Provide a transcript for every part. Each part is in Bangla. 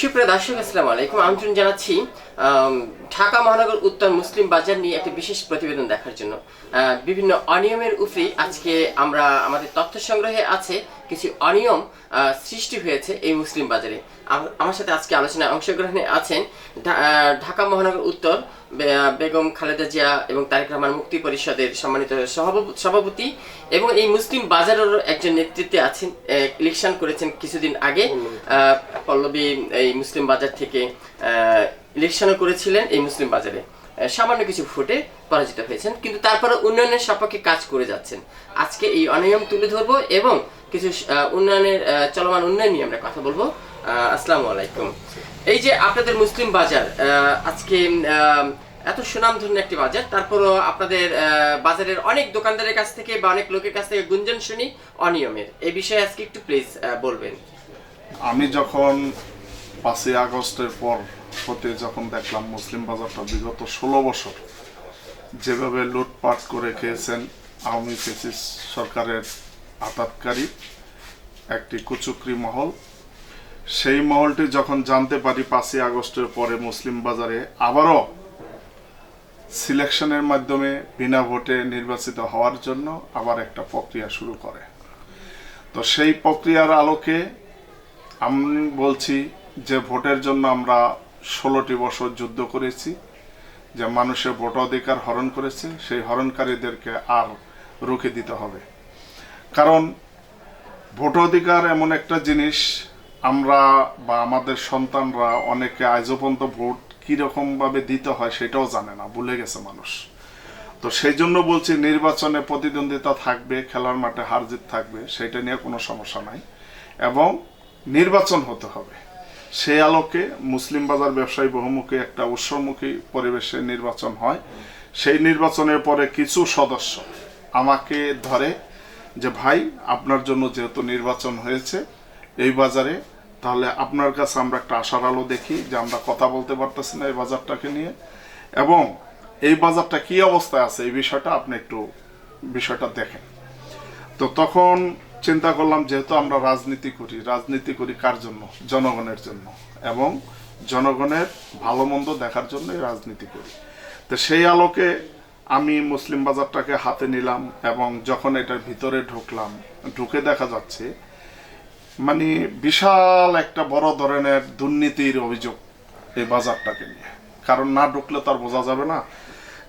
সুপ্রিয় দর্শক, আসসালামু আলাইকুম। আমন্ত্রণ জানাচ্ছি ঢাকা মহানগর উত্তর মুসলিম বাজার নিয়ে একটি বিশেষ প্রতিবেদন দেখার জন্য। বিভিন্ন অনিয়মের উপরেই আজকে আমরা আমাদের তথ্য সংগ্রহে আছে কিছু অনিয়ম সৃষ্টি হয়েছে এই মুসলিম বাজারে। আমার সাথে আজকে আলোচনায় অংশগ্রহণে আছেন ঢাকা মহানগর উত্তর বেগম খালেদা জিয়া এবং তারেক রহমান মুক্তি পরিষদের সম্মানিত সভাপতি- এবং এই মুসলিম বাজারেরও একজন নেতৃত্বে আছেন ইলেকশন করেছেন কিছুদিন আগে। আহ, পল্লবী এই মুসলিম বাজার থেকে ইলেকশনও করেছিলেন এই মুসলিম বাজারে। সামান্য কিছু ভোটে পরাজিত হয়েছেন, কিন্তু তারপরে উন্নয়নের সপক্ষে কাজ করে যাচ্ছেন। আজকে এই অনিয়ম তুলে ধরবো এবং কিছু উন্নয়নের চলমান উন্নয়ন নিয়ে আমরা কথা বলব। আসসালামু আলাইকুম। এই যে আপনাদের মুসলিম বাজার আজকে এত সুনামধন্য একটি বাজার, তারপরও আপনাদের বাজারের অনেক দোকানদারের কাছ থেকে বা অনেক লোকের কাছ থেকে গুঞ্জন শুনি অনিয়মের। এই বিষয়ে আজকে একটু প্লিজ বলবেন। আমি যখন পাঁচই আগস্টের পর হতে যখন দেখলাম মুসলিম বাজারটা বিগত ষোলো বছর যেভাবে লুটপাট করে খেয়েছেন আওয়ামী ফেসিস সরকারের আতাতকারী একটি কুচুকরি মহল, সেই মহলটি যখন জানতে পারি পাঁচই আগস্টের পরে মুসলিম বাজারে আবারও সিলেকশনের মাধ্যমে বিনা ভোটে নির্বাচিত হওয়ার জন্য আবার একটা প্রক্রিয়া শুরু করে। তো সেই প্রক্রিয়ার আলোকে আমি বলছি যে ভোটের জন্য আমরা ষোলোটি বছর যুদ্ধ করেছি, যে মানুষের ভোটাধিকার হরণ করেছে, সেই হরণকারীদেরকে আর রুখে দিতে হবে। কারণ ভোটাধিকার এমন একটা জিনিস, আমরা বা আমাদের সন্তানরা অনেকে আজও পর্যন্ত ভোট কীরকমভাবে দিতে হয় সেটাও জানে না, ভুলে গেছে মানুষ। তো সেই জন্য বলছি নির্বাচনে প্রতিদ্বন্দ্বিতা থাকবে, খেলার মাঠে হার জিত থাকবে, সেটা নিয়ে কোনো সমস্যা নাই। এবং নির্বাচন হতে হবে। সেই আলোকে মুসলিম বাজার ব্যবসায়ী বহুমুখী একটা উৎসমুখী পরিবেশে নির্বাচন হয়। সেই নির্বাচনের পরে কিছু সদস্য আমাকে ধরে যে, ভাই, আপনার জন্য যেহেতু নির্বাচন হয়েছে এই বাজারে, তাহলে আপনার কাছে আমরা একটা আশার আলো দেখি যে, আমরা কথা বলতে পারতেছি না এই বাজারটাকে নিয়ে। এবং এই বাজারটা কি অবস্থায় আছে এই বিষয়টা আপনি একটু বিষয়টা দেখেন। তো তখন চিন্তা করলাম যেহেতু আমরা রাজনীতি করি রাজনীতি করি কার জন্য? জনগণের জন্য। এবং জনগণের ভালো মন্দ দেখার জন্যই রাজনীতি করি। তো সেই আলোকে আমি মুসলিম বাজারটাকে হাতে নিলাম এবং যখন এটার ভিতরে ঢুকলাম, ঢুকে দেখা যাচ্ছে মানে বিশাল একটা বড় ধরনের দুর্নীতির অভিযোগ এই বাজারটাকে নিয়ে। কারণ না ঢুকলে তো আর বোঝা যাবে না।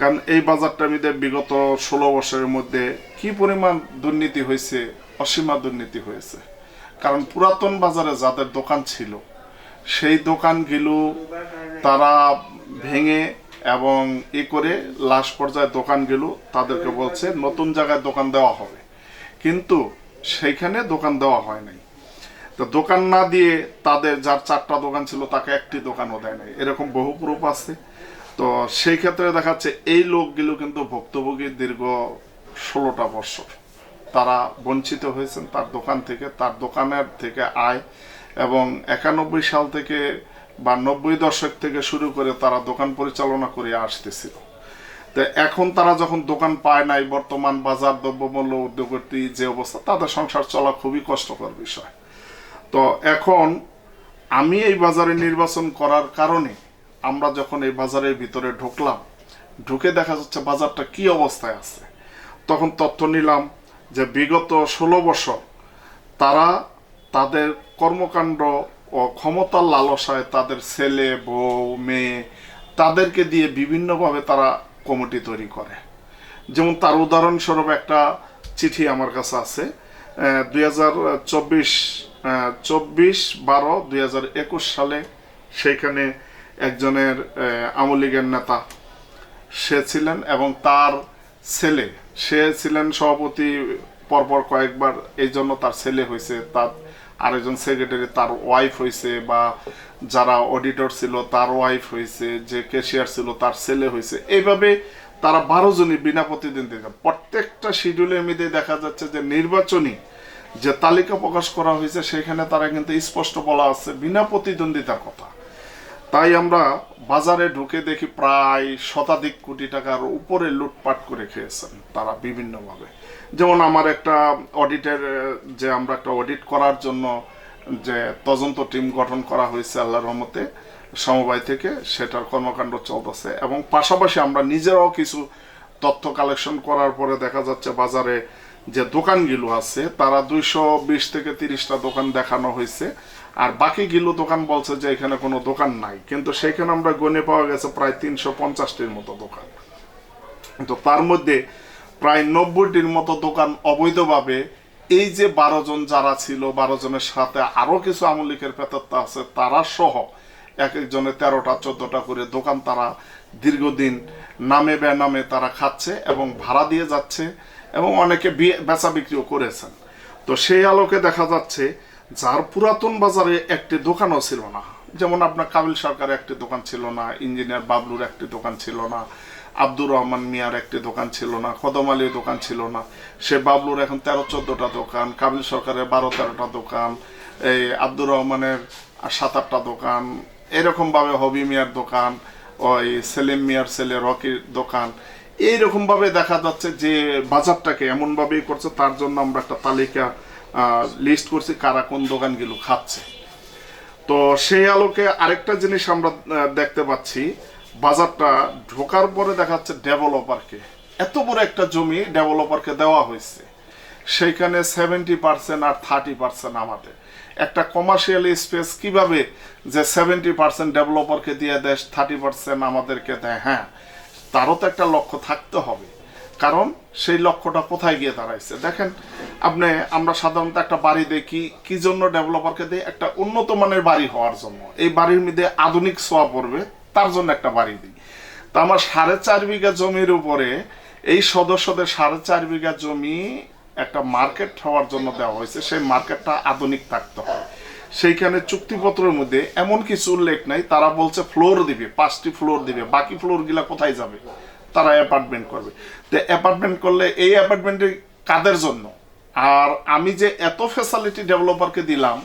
কারণ এই বাজারটার মধ্যে বিগত ষোলো বছরের মধ্যে কি পরিমাণ দুর্নীতি হয়েছে অসীমা দুর্নীতি হয়েছে। কারণ পুরাতন বাজারে যাদের দোকান ছিল, সেই দোকানগুলো তারা ভেঙে এবং এ করে লাশ পর্যায়ে দোকানগুলো তাদেরকে বলছে, নতুন জায়গায় দোকান দেওয়া হবে। কিন্তু সেইখানে দোকান দেওয়া হয় নাই। তো দোকান না দিয়ে তাদের যার চারটা দোকান ছিল, তাকে একটি দোকানও দেয় নাই। এরকম বহু প্রুফ আছে। তো সেই ক্ষেত্রে দেখা যাচ্ছে, এই লোকগুলো কিন্তু ভুক্তভোগী দীর্ঘ ষোলোটা বছর। তারা বঞ্চিত হয়েছেন তার দোকান থেকে, তার দোকানের থেকে আয় এবং একানব্বই সাল থেকে বা নব্বই দশক থেকে শুরু করে তারা দোকান পরিচালনা করে আসতেছিল। তো এখন তারা যখন দোকান পায় নাই, বর্তমান বাজার, দ্রব্যমূল্য উদ্যোগতি যে অবস্থা, তাদের সংসার চলা খুবই কষ্টকর বিষয়। তো এখন আমি এই বাজারে নির্বাচন করার কারণে আমরা যখন এই বাজারের ভিতরে ঢুকলাম, ঢুকে দেখা যাচ্ছে বাজারটা কি অবস্থায় আছে। তখন তথ্য নিলাম যে বিগত ষোলো বছর তারা তাদের কর্মকাণ্ড ও ক্ষমতার লালসায় তাদের ছেলে, বউ, মেয়ে তাদেরকে দিয়ে বিভিন্নভাবে তারা কমিটি তৈরি করে। যেমন তার উদাহরণস্বরূপ একটা চিঠি আমার কাছে আছে। দুই হাজার চব্বিশ চব্বিশ বারো দুই হাজার একুশ সালে সেইখানে একজনের আওয়ামী লীগের নেতা সে ছিলেন এবং তার ছেলে। সে ছিলেন সভাপতি পরপর কয়েকবার, এই জন্য তার ছেলে হয়েছে। তার আরেকজন সেক্রেটারি তার ওয়াইফ হয়েছে বা যারা অডিটর ছিল, তার ওয়াইফ হয়েছে, যে ক্যাশিয়ার ছিল, তার ছেলে হয়েছে। এইভাবে তারা বারো জনই বিনা প্রতিদ্বন্দ্বিতা প্রত্যেকটা শিডিউলের মধ্যে দেখা যাচ্ছে যে নির্বাচনী যে তালিকা প্রকাশ করা হয়েছে, সেখানে তারা কিন্তু স্পষ্ট বলা আছে, বিনা প্রতিদ্বন্দ্বিতার কথা। তাই আমরা বাজারে ঢুকে দেখি প্রায় শতাধিক কোটি টাকার উপরে লুটপাট করে খেয়েছেন তারা বিভিন্নভাবে। যেমন আমার একটা অডিটের, যে আমরা একটা অডিট করার জন্য যে তদন্ত টিম গঠন করা হয়েছে আল্লাহর রহমতে, সমবায় থেকে, সেটার কর্মকাণ্ড চলতেছে এবং পাশাপাশি আমরা নিজেরাও কিছু তথ্য কালেকশন করার পরে দেখা যাচ্ছে বাজারে যে দোকানগুলো আছে, তারা দুইশো বিশ থেকে তিরিশটা দোকান দেখানো হয়েছে। আর বাকি বাকিগুলো দোকান বলছে যে এখানে কোনো দোকান নাই। কিন্তু সেখানে আমরা গণে পাওয়া গেছে প্রায় তিনশো পঞ্চাশটির মতো দোকান। তো তার মধ্যে প্রায় নব্বইটির মতো দোকান অবৈধভাবে এই যে বারো জন যারা ছিল, বারো জনের সাথে আরও কিছু আমলিকের পেতত্তা আছে, তারা সহ এক একজনের তেরোটা, চোদ্দটা করে দোকান তারা দীর্ঘদিন নামে বেনামে তারা খাচ্ছে এবং ভাড়া দিয়ে যাচ্ছে এবং অনেকে বেচা বিক্রিও করেছেন। তো সেই আলোকে দেখা যাচ্ছে যার পুরাতন বাজারে একটি দোকানও ছিল না। যেমন আপনার কাবিল সরকারের একটি দোকান ছিল না, ইঞ্জিনিয়ার বাবলুর একটি দোকান ছিল না, আব্দুর রহমান মিয়ার একটি দোকান ছিল না কদম আলীর দোকান ছিল না। সে বাবলুর এখন তেরো, চোদ্দটা দোকান, কাবিল সরকারের বারো, তেরোটা দোকান, এই আব্দুর রহমানের সাত, আটটা দোকান, এরকমভাবে হবি মিয়ার দোকান, ওই সেলিম মিয়ার ছেলে রকির দোকান। এইরকম ভাবে দেখা যাচ্ছে যে বাজারটাকে এমনভাবেই করছে, তার জন্য আমরা একটা তালিকা লিস্ট করছি কারা কোন দোকানগুলো খাচ্ছে। তো সেই আলোকে আরেকটা জিনিস আমরা দেখতে পাচ্ছি, বাজারটা ঢোকার পরে দেখা যাচ্ছে ডেভেলপারকে এত বড় একটা জমি ডেভেলপারকে দেওয়া হয়েছে। সেইখানে সেভেন্টি পার্সেন্ট আর থার্টি পার্সেন্ট আমাদের। একটা কমার্শিয়াল স্পেস কীভাবে যে সেভেন্টি পার্সেন্ট ডেভেলপারকে দিয়ে দেয় থার্টি পার্সেন্ট আমাদেরকে দেয়? হ্যাঁ তারও তো একটা লক্ষ্য থাকতে হবে। কারণ সেই লক্ষ্যটা কোথায় গিয়ে দাঁড়াইছে? দেখেন, আপনি, আমরা সাধারণত একটা বাড়ি দেখি, কি জন্য ডেভেলপারকে দিই একটা উন্নত মানের বাড়ি হওয়ার জন্য। এই বাড়ির মধ্যে আধুনিক ছোঁয়া পড়বে, তার জন্য একটা বাড়ি দিই। তা আমার সাড়ে চার বিঘা জমির উপরে এই সদস্যদের সাড়ে চার বিঘা জমি একটা মার্কেট হওয়ার জন্য দেওয়া হয়েছে, সেই মার্কেটটা আধুনিক থাকতে হয় সেইখানে চুক্তিপত্রের মধ্যে এমন কিছু উল্লেখ নাই, তারা বলছে ফ্লোর দিবে, পাঁচটি ফ্লোর দিবে, বাকি ফ্লোরগুলা কোথায় যাবে? তারা অ্যাপার্টমেন্ট করবে। তো অ্যাপার্টমেন্ট করলে এই অ্যাপার্টমেন্টে কাদের জন্য? আর আমি যে এত ফ্যাসিলিটি ডেভেলপারকে দিলাম,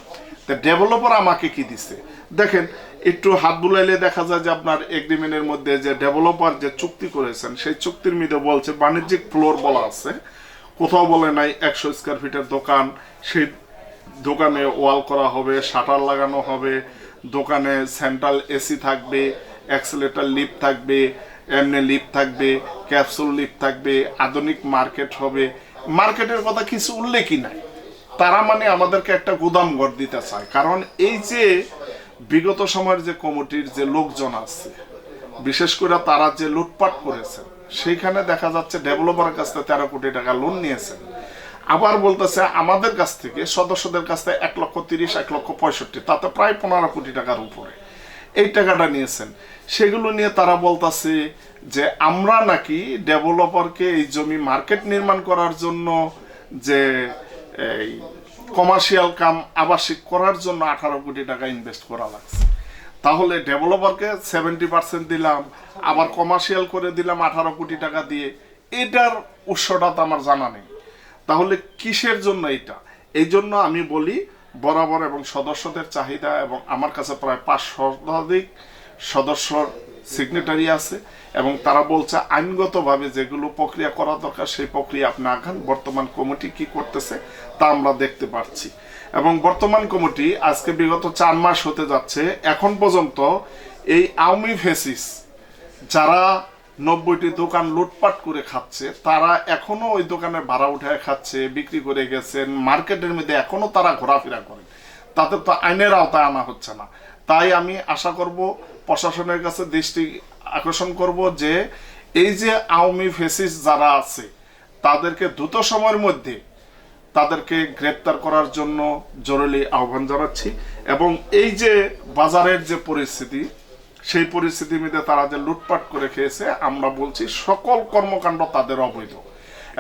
তো ডেভেলপার আমাকে কি দিছে? দেখেন, একটু হাত বুলাইলে দেখা যায় যে আপনার এগ্রিমেন্টের মধ্যে যে ডেভেলপার যে চুক্তি করেছেন, সেই চুক্তির মধ্যে বলছে, বাণিজ্যিক ফ্লোর বলা আছে। কোথাও বলে নাই, একশো স্কোয়ার ফিটের দোকান, সেই দোকানে ওয়াল করা হবে, শাটার লাগানো হবে, দোকানে সেন্ট্রাল এসি থাকবে অ্যাক্সেলেটার লিফট থাকবে এমনি লিফট থাকবে ক্যাপসুল লিফট থাকবে, আধুনিক মার্কেট হবে। মার্কেটের কথা কিছু উল্লেখই নাই। তারা মানে আমাদেরকে একটা গুদাম ঘর দিতে চায়। কারণ এই যে বিগত সময়ের যে কমিটির যে লোকজন আছে, বিশেষ করে তারা যে লুটপাট করেছেন, সেইখানে দেখা যাচ্ছে ডেভেলপারের কাছ থেকে তেরো কোটি টাকা লোন নিয়েছেন। আবার বলতেছে আমাদের কাছ থেকে, সদস্যদের কাছ থেকে এক লক্ষ তিরিশ, এক লক্ষ পঁয়ষট্টি, তাতে প্রায় পনেরো কোটি টাকার উপরে। এই টাকাটা নিয়েছেন। সেগুলো নিয়ে তারা বলতাছে যে আমরা নাকি ডেভেলপারকে এই জমি মার্কেট নির্মাণ করার জন্য যে এই কমার্শিয়াল কাম আবাসিক করার জন্য আঠারো কোটি টাকা ইনভেস্ট করা লাগছে। তাহলে ডেভেলপারকে সেভেন্টি পার্সেন্ট দিলাম, আবার কমার্শিয়াল করে দিলাম আঠারো কোটি টাকা দিয়ে, এটার উৎসটা তো আমার জানা নেই। তাহলে কিসের জন্য এটা এই জন্য আমি বলি বরাবর এবং সদস্যদের চাহিদা এবং আমার কাছে প্রায় পাঁচ শতাধিক সদস্যর সিগনেটারি আছে এবং তারা বলছে আইনগতভাবে যেগুলো প্রক্রিয়া করা দরকার সেই প্রক্রিয়া আপনি আগান। বর্তমান কমিটি কি করতেছে তা আমরা দেখতে পাচ্ছি এবং বর্তমান কমিটি আজকে বিগত চার মাস হতে যাচ্ছে, এখন পর্যন্ত এই আওয়ামী ফেসিস যারা নব্বইটি দোকান লুটপাট করে খাচ্ছে। তারা এখনও ওই দোকানে ভাড়া উঠায় খাচ্ছে, বিক্রি করে গেছেন, মার্কেটের মধ্যে এখনও তারা ঘোরাফেরা করেন। তাদের তো আইনের আওতায় আনা হচ্ছে না। তাই আমি আশা করব, প্রশাসনের কাছে দৃষ্টি আকর্ষণ করব যে, এই যে আওয়ামী ফেসিস যারা আছে, তাদেরকে দ্রুত সময়ের মধ্যে তাদেরকে গ্রেপ্তার করার জন্য জরুরি আহ্বান জানাচ্ছি। এবং এই যে বাজারের যে পরিস্থিতি সেই পরিস্থিতির মধ্যে তারা যে লুটপাট করে খেয়েছে, আমরা বলছি সকল কর্মকাণ্ড তাদের অবৈধ।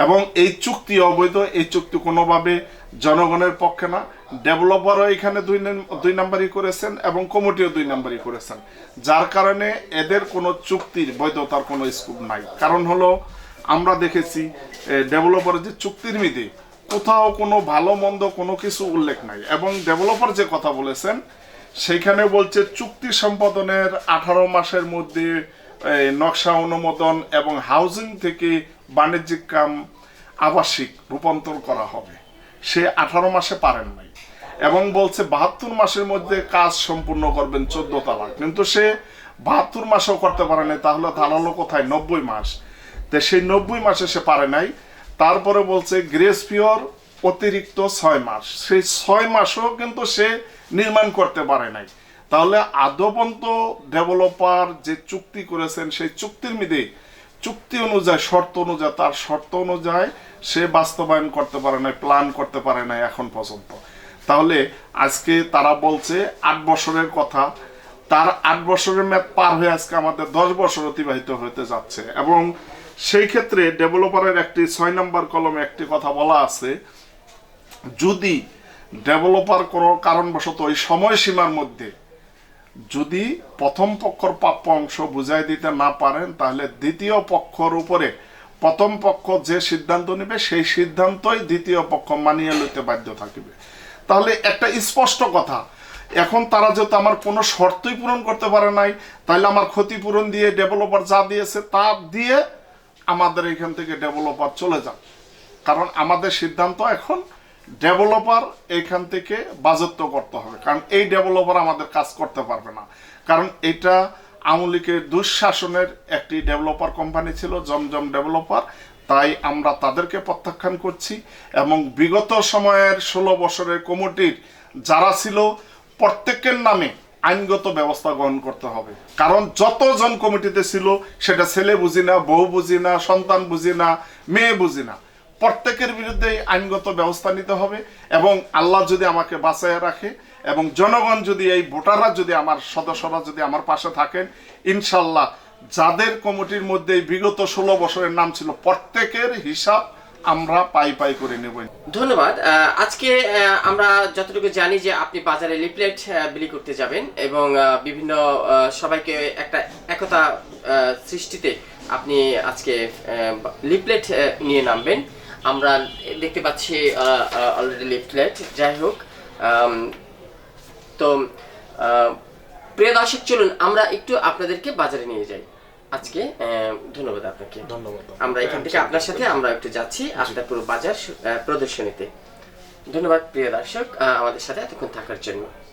এবং এই চুক্তি অবৈধ, এই চুক্তি কোনোভাবে জনগণের পক্ষে না। ডেভেলপারও এখানে দুই দুই নাম্বারই করেছেন এবং কমিটিও দুই নাম্বারই করেছেন। যার কারণে এদের কোনো চুক্তির বৈধতার কোনো স্কোপ নাই। কারণ হলো, আমরা দেখেছি ডেভেলপারের যে চুক্তির মধ্যে কোথাও কোনো ভালো, মন্দ কোনো কিছু উল্লেখ নাই। এবং ডেভেলপার যে কথা বলেছেন সেইখানে বলছে চুক্তি সম্পাদনের আঠারো মাসের মধ্যে নকশা অনুমোদন এবং হাউজিং থেকে বাণিজ্যিক কাম আবাসিক রূপান্তর করা হবে। সে আঠারো মাসে পারেন নাই এবং বলছে বাহাত্তর মাসের মধ্যে কাজ সম্পূর্ণ করবেন চোদ্দ তালাক। কিন্তু সে বাহাত্তর মাসেও করতে পারে নাই, তাহলে দাঁড়াল কোথায়? নব্বই মাস। তো সেই নব্বই মাসে সে পারে নাই। তারপরে বলছে গ্রেস পিওর অতিরিক্ত ছয় মাস। সেই ছয় মাসও কিন্তু সে নির্মাণ করতে পারে নাই। তাহলে আদবন্ত ডেভেলপার যে চুক্তি করেছেন, সেই চুক্তির মিদে চুক্তি অনুযায়ী, শর্ত অনুযায়ী, তার শর্ত অনুযায়ী সে বাস্তবায়ন করতে পারে নাই প্ল্যান করতে পারে নাই এখন পর্যন্ত। তাহলে আজকে তারা বলছে আট বছরের কথা। তার আট বছরের মেয়াদ পার হয়ে আজকে আমাদের দশ বছর অতিবাহিত হতে যাচ্ছে। এবং সেই ক্ষেত্রে ডেভেলপারের একটি ছয় নম্বর কলমে একটি কথা বলা আছে যদি ডেভেলপার কোনো কারণবশত ওই সময়সীমার মধ্যে যদি প্রথম পক্ষর প্রাপ্য অংশ বুঝাই দিতে না পারেন, তাহলে দ্বিতীয় পক্ষর উপরে প্রথম পক্ষ যে সিদ্ধান্ত নেবে, সেই সিদ্ধান্তই দ্বিতীয় পক্ষ মানিয়ে লইতে বাধ্য থাকিবে। তাহলে একটা স্পষ্ট কথা, এখন তারা যেহেতু আমার কোনো শর্তই পূরণ করতে পারে নাই, তাহলে আমার ক্ষতিপূরণ দিয়ে ডেভেলপার যা দিয়েছে তা দিয়ে আমাদের এখান থেকে ডেভেলপার চলে যান কারণ আমাদের সিদ্ধান্ত এখন ডেভেলপার এখান থেকে বাজত্ব করতে হবে। কারণ এই ডেভেলপার আমাদের কাজ করতে পারবে না। কারণ এটা আওয়ামী লীগের দুঃশাসনের একটি ডেভেলপার কোম্পানি ছিল, জমজম ডেভেলপার তাই আমরা তাদেরকে প্রত্যাখ্যান করছি এবং বিগত সময়ের ষোলো বছরের কমিটির যারা ছিল, প্রত্যেকের নামে আইনগত ব্যবস্থা গ্রহণ করতে হবে। কারণ যতজন কমিটিতে ছিল, সেটা ছেলে বুঝি না, বউ বুঝি না, সন্তান বুঝি না, মেয়ে বুঝি না। প্রত্যেকের বিরুদ্ধে আইনগত ব্যবস্থা নিতে হবে এবং আল্লাহ যদি আমাকে বাঁচাইয়া রাখে এবং জনগণ যদি এই ভোটাররা যদি আমার সদস্যরা যদি আমার পাশে থাকেন, ইনশাল্লাহ যাদের কমিটির মধ্যে বিগত ষোলো বছরের নাম ছিল, প্রত্যেকের হিসাব আমরা পাই পাই করে নেব। ধন্যবাদ। আজকে আমরা যতটুকু জানি যে আপনি বাজারে লিফলেট বিলি করতে যাবেন এবং বিভিন্ন সবাইকে একটা একতা সৃষ্টিতে আপনি আজকে লিফলেট নিয়ে নামবেন। আমরা দেখতে পাচ্ছি অলরেডি লিফলেট যাই হোক তো প্রিয় দর্শক চলুন আমরা একটু আপনাদেরকে বাজারে নিয়ে যাই। আজকে আহ, ধন্যবাদ আপনাকে। ধন্যবাদ। আমরা এখান থেকে আপনার সাথে আমরা একটু যাচ্ছি আপনার পুরো বাজার প্রদর্শনীতে। ধন্যবাদ প্রিয় দর্শক আমাদের সাথে এতক্ষণ থাকার জন্য।